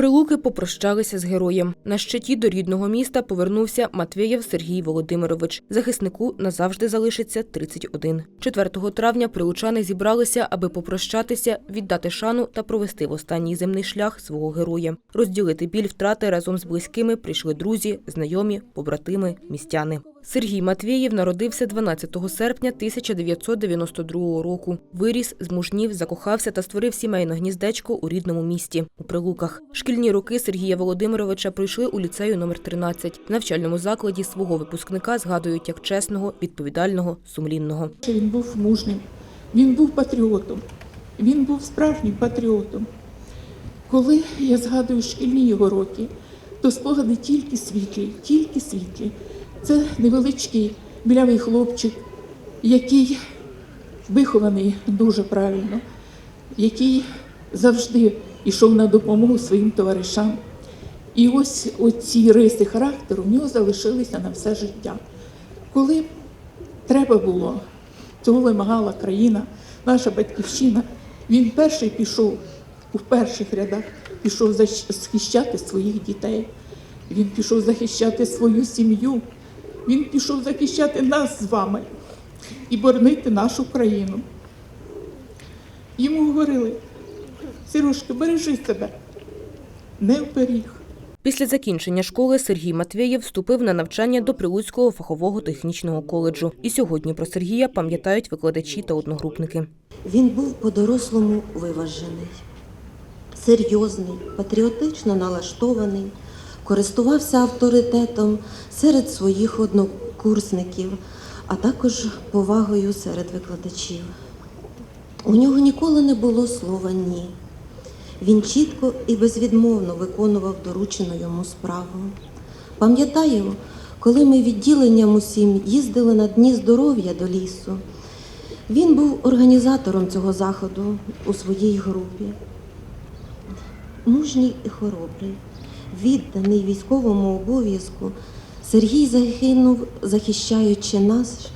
Прилуки попрощалися з героєм. На щиті до рідного міста повернувся Матвєєв Сергій Володимирович. Захиснику назавжди залишиться 31. 4 травня прилучани зібралися, аби попрощатися, віддати шану та провести в останній земний шлях свого героя. Розділити біль втрати разом з близькими прийшли друзі, знайомі, побратими, містяни. Сергій Матвєєв народився 12 серпня 1992 року. Виріс, змужнів, закохався та створив сімейне гніздечко у рідному місті у Прилуках. Шкільні роки Сергія Володимировича пройшли у ліцею номер 13. В навчальному закладі свого випускника згадують як чесного, відповідального, сумлінного. Він був мужним, він був патріотом, він був справжнім патріотом. Коли я згадую шкільні його роки, то спогади тільки світлі, тільки світлі. Це невеличкий білявий хлопчик, який вихований дуже правильно, який завжди йшов на допомогу своїм товаришам. І ось оці риси характеру в нього залишилися на все життя. Коли треба було, цього вимагала країна, наша батьківщина. Він перший пішов у перших рядах, пішов захищати своїх дітей. Він пішов захищати свою сім'ю. Він пішов захищати нас з вами і боронити нашу країну. Йому говорили, Сірушка, бережи себе, не вперіг. Після закінчення школи Сергій Матвєєв вступив на навчання до Прилуцького фахового технічного коледжу. І сьогодні про Сергія пам'ятають викладачі та одногрупники. Він був по-дорослому виважений, серйозний, патріотично налаштований, користувався авторитетом серед своїх однокурсників, а також повагою серед викладачів. У нього ніколи не було слова ні. Він чітко і безвідмовно виконував доручену йому справу. Пам'ятаю, коли ми відділенням усім їздили на дні здоров'я до лісу. Він був організатором цього заходу у своїй групі. Мужній і хоробрий, відданий військовому обов'язку, Сергій загинув, захищаючи нас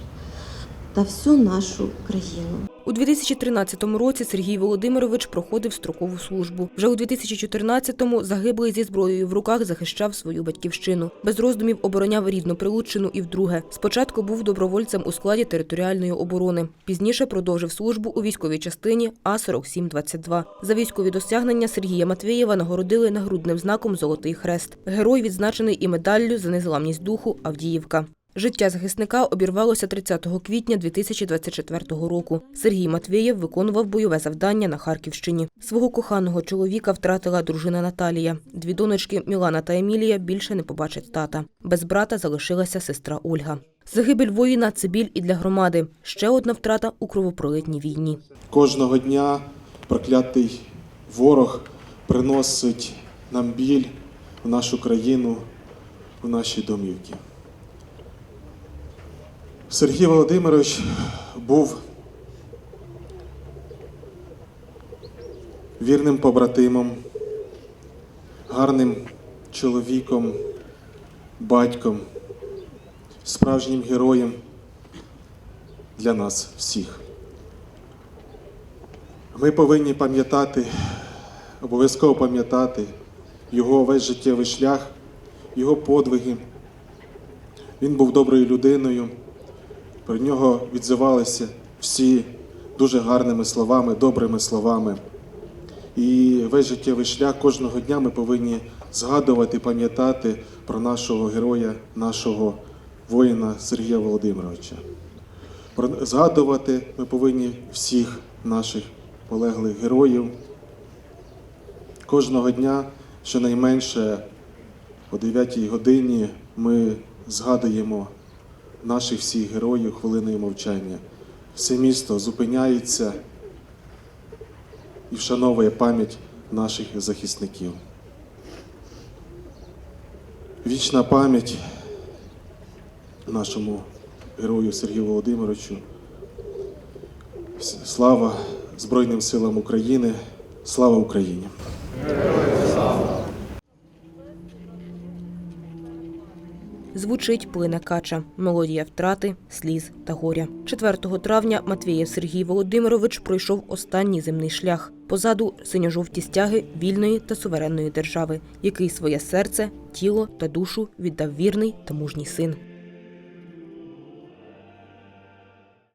та всю нашу країну. У 2013 році Сергій Володимирович проходив строкову службу. Вже у 2014-му загиблий зі зброєю в руках захищав свою батьківщину. Без роздумів обороняв рідну Прилуччину і вдруге. Спочатку був добровольцем у складі територіальної оборони. Пізніше продовжив службу у військовій частині А-4722. За військові досягнення Сергія Матвєєва нагородили нагрудним знаком Золотий хрест. Герой відзначений і медаллю за незламність духу Авдіївка. Життя захисника обірвалося 30 квітня 2024 року. Сергій Матвєєв виконував бойове завдання на Харківщині. Свого коханого чоловіка втратила дружина Наталія. Дві донечки Мілана та Емілія більше не побачать тата. Без брата залишилася сестра Ольга. Загибель воїна це біль і для громади. Ще одна втрата у кровопролитній війні. Кожного дня проклятий ворог приносить нам біль в нашу країну, в наші домівки. Сергій Володимирович був вірним побратимом, гарним чоловіком, батьком, справжнім героєм для нас всіх. Ми повинні пам'ятати, обов'язково пам'ятати його весь життєвий шлях, його подвиги. Він був доброю людиною. Про нього відзивалися всі дуже гарними словами, добрими словами. І весь життєвий шлях кожного дня ми повинні згадувати, пам'ятати про нашого героя, нашого воїна Сергія Володимировича. Згадувати ми повинні всіх наших полеглих героїв. Кожного дня, щонайменше о 9 годині, ми згадуємо наших всіх героїв хвилиною мовчання. Все місто зупиняється і вшановує пам'ять наших захисників. Вічна пам'ять нашому герою Сергію Володимировичу. Слава Збройним силам України, слава Україні! Звучить плине кача, мелодія втрати, сліз та горя. 4 травня Матвієв Сергій Володимирович пройшов останній земний шлях. Позаду синьо-жовті стяги вільної та суверенної держави, який своє серце, тіло та душу віддав вірний та мужній син.